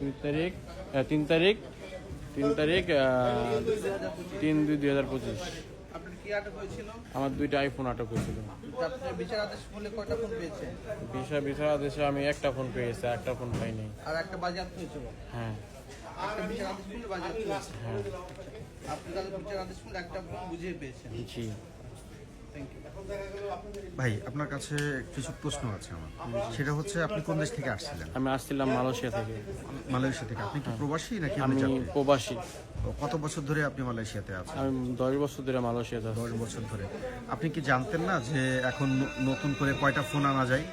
দুই তারিখ তিন তারিখ তিন তারিখ তিন দুই দুই হাজার পঁচিশ। আমার দুইটা আইফোন আটক হয়েছিল। আদেশ ভিসা ভিসা দেশে আমি একটা ফোন পেয়েছি একটা ফোন পাইনি। আর একটা বাজেয়াপ্ত হয়েছিল? হ্যাঁ। আদেশ হ্যাঁ। আপনি তাহলে বিচার আদেশ একটা ফোন বুঝিয়ে পেয়েছেন? জি। থ্যাংক ইউ ভাই আপনার কাছে কিছু প্রশ্ন আছে আমার। সেটা হচ্ছে আপনি কোন দেশ থেকে আসছিলেন? আমি আসছিলাম মালয়েশিয়া থেকে। মালয়েশিয়া থেকে। আপনি কি প্রবাসী নাকি আমি? প্রবাসী। কত বছর ধরে আপনি মালয়েশিয়াতে আছেন? আমি দশ বছর ধরে মালয়েশিয়াতে আছি। দশ বছর ধরে। আপনি কি জানতেন না যে এখন নতুন করে কয়টা ফোন আনা যায়?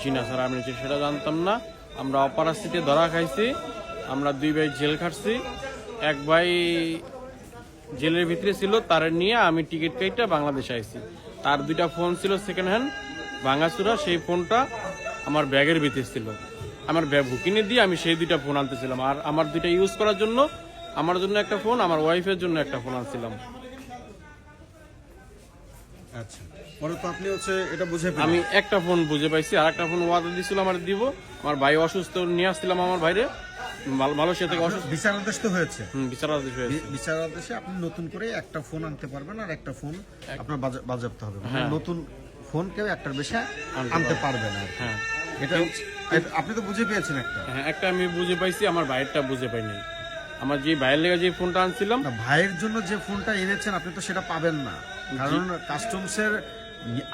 জি না স্যার আমি সেটা জানতাম না। আমরা অপারাস্তিতে ধরা খাইছি আমরা দুই ভাই জেল খাটছি। এক ভাই জেলের ভিতরে ছিল তার নিয়ে আমি টিকিট কেটে বাংলাদেশে আইছি। তার দুইটা ফোন ছিল সেকেন্ড হ্যান্ড ভাঙাচুরা সেই ফোনটা আমার ব্যাগের ভিতরে ছিল। আমার ব্যাগ বুকিনে দিয়ে আমি সেই দুইটা ফোন আনতেছিলাম। আর আমার দুইটা ইউজ করার জন্য আমার জন্য একটা ফোন আমার ওয়াইফের জন্য একটা ফোন আনছিলাম। আচ্ছা। পরে তো আপনি হচ্ছে এটা বুঝে আমি একটা ফোন বুঝে পাইছি আর একটা ফোন ওয়াদা দিছিল আমার দিব। আমার ভাই অসুস্থ নিয়ে আসছিলাম আমার বাইরে। মাল- মালয়েশিয়া থেকে অসুস্থ। বিচার আদেশ তো হয়েছে। হুম, বিচার আদেশ হয়েছে। বি- বিচার আদেশে আপনি নতুন করে একটা ফোন আনতে পারবেন আর একটা ফোন আপনার বাজে- বাজেয়াপ্ত হবে। মানে হ্যাঁ। নতুন ফোন কেউ একটার বেশি আনতে পারবে। না হ্যাঁ। এটা আপনি তো বুঝে পেয়েছেন একটা। হ্যাঁ একটা আমি বুঝে পাইছি আমার ভাইয়েরটা বুঝে পাইনি। আমার যে ভাইয়ের লেগে যে ফোনটা আনছিলাম ভাইয়ের জন্য যে ফোনটা এনেছেন আপনি তো সেটা পাবেন না। কারণ কাস্টমসের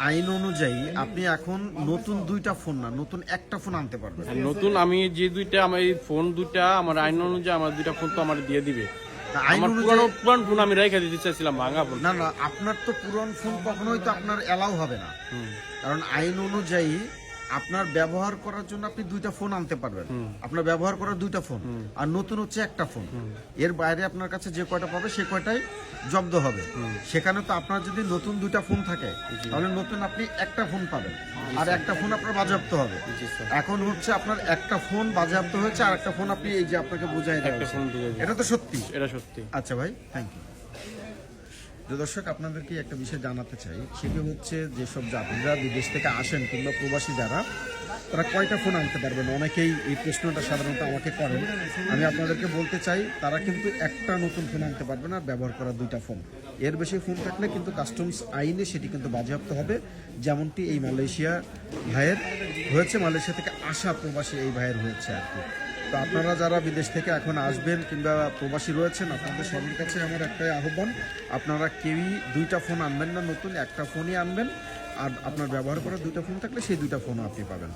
আইন অনুযায়ী আপনি এখন নতুন দুইটা ফোন না নতুন একটা ফোন আনতে পারবেন। নতুন আমি যে দুইটা আমার এই ফোন দুইটা আমার আইন অনুযায়ী আমার দুইটা ফোন তো আমার দিয়ে দিবে। আমার পুরানো পুরান ফোন আমি রেখে দিতে চাইছিলাম ভাঙা ফোন। না না আপনার তো পুরন ফোন কখনোই তো আপনার এলাও হবে না। কারণ আইন অনুযায়ী আপনার ব্যবহার করার জন্য আপনি দুইটা ফোন আনতে পারবেন। আপনার ব্যবহার করার দুইটা ফোন আর নতুন হচ্ছে একটা ফোন এর বাইরে আপনার কাছে যে কয়টা পাবে সে কয়টাই জব্দ হবে। সেখানে তো আপনার যদি নতুন দুইটা ফোন থাকে তাহলে নতুন আপনি একটা ফোন পাবেন। আর একটা ফোন আপনার বাজেয়াপ্ত হবে। এখন হচ্ছে আপনার একটা ফোন বাজেয়াপ্ত হয়েছে আর একটা ফোন আপনি এই যে আপনাকে বুঝাই। এটা তো সত্যি? এটা সত্যি। আচ্ছা ভাই থ্যাংক ইউ যে দর্শক, আপনাদেরকে একটা বিষয় জানাতে চাই। সেটি হচ্ছে যেসব যাত্রীরা বিদেশ থেকে আসেন কিংবা প্রবাসী যারা, তারা কয়টা ফোন আনতে পারবেন? অনেকেই এই প্রশ্নটা সাধারণত আমাকে করেন। আমি আপনাদেরকে বলতে চাই, তারা কিন্তু একটা নতুন ফোন আনতে পারবে না, ব্যবহার করা দুইটা ফোন। এর বেশি ফোন থাকলে কিন্তু কাস্টমস আইনে সেটি কিন্তু বাজেয়াপ্ত হবে। যেমনটি এই মালয়েশিয়া ভাইয়ের হয়েছে, মালয়েশিয়া থেকে আসা প্রবাসী এই ভাইয়ের হয়েছে আর কি। তো আপনারা যারা বিদেশ থেকে এখন আসবেন কিংবা প্রবাসী রয়েছেন, আপনাদের সবার কাছে আমার একটাই আহ্বান, আপনারা কেউই দুইটা ফোন আনবেন না, নতুন একটা ফোনই আনবেন। আর আপনার ব্যবহার করা দুইটা ফোন থাকলে সেই দুইটা ফোনও আপনি পাবেন।